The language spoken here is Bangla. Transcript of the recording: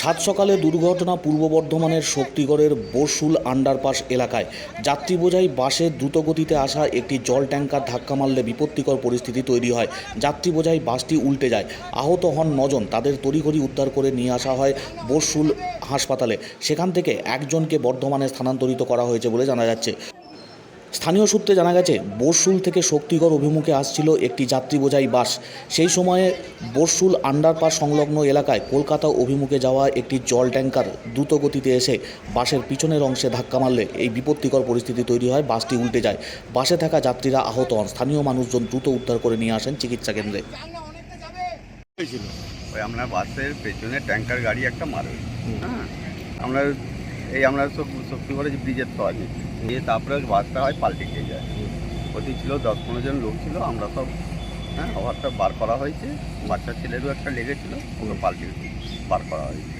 সাত সকালে দুর্ঘটনা পূর্ব বর্ধমানের শক্তিগড়ের বসুল আন্ডারপাস এলাকায়। যাত্রী বোঝাই বাসে দ্রুতগতিতে আসা একটি জল ট্যাঙ্কার ধাক্কা মারলে বিপত্তিকর পরিস্থিতি তৈরি হয়। যাত্রী বোঝাই বাসটি উল্টে যায়। আহত হন নজন। তাদের তড়িঘড়ি উদ্ধার করে নিয়ে আসা হয় বসুল হাসপাতালে। সেখান থেকে একজনকে বর্ধমানে স্থানান্তরিত করা হয়েছে বলে জানা যাচ্ছে। স্থানীয় সূত্রে জানা গেছে, বরশুল থেকে শক্তিগড় অভিমুখে আসছিল একটি যাত্রী বোঝাই বাস। সেই সময়ে বরশুল আন্ডারপাস সংলগ্ন এলাকায় কলকাতা অভিমুখে যাওয়া একটি জল ট্যাঙ্কার দ্রুত গতিতে এসে বাসের পিছনের অংশে ধাক্কা মারলে এই বিপত্তিকর পরিস্থিতি তৈরি হয়, বাসটি উল্টে যায়। বাসে থাকা যাত্রীরা আহত হন। স্থানীয় মানুষজন দ্রুত উদ্ধার করে নিয়ে আসেন চিকিৎসা কেন্দ্রে। ওই আমরা বাসের পেছনে ট্যাঙ্কার গাড়ি একটা মারবে হ্যাঁ? আমরা এই আমরা শক্তিগড়ে যে ব্রিজের তো নিয়ে তারপরে বাসটা হয় পাল্টে খেয়ে যায়। ক্ষতি ছিল, দশ পনেরো জন লোক ছিল, আমরা সব হ্যাঁ ওভারটা বার করা হয়েছে। বাচ্চা ছেলেরও একটা লেগেছিলো ওকে পাল্টে বার করা হয়েছে।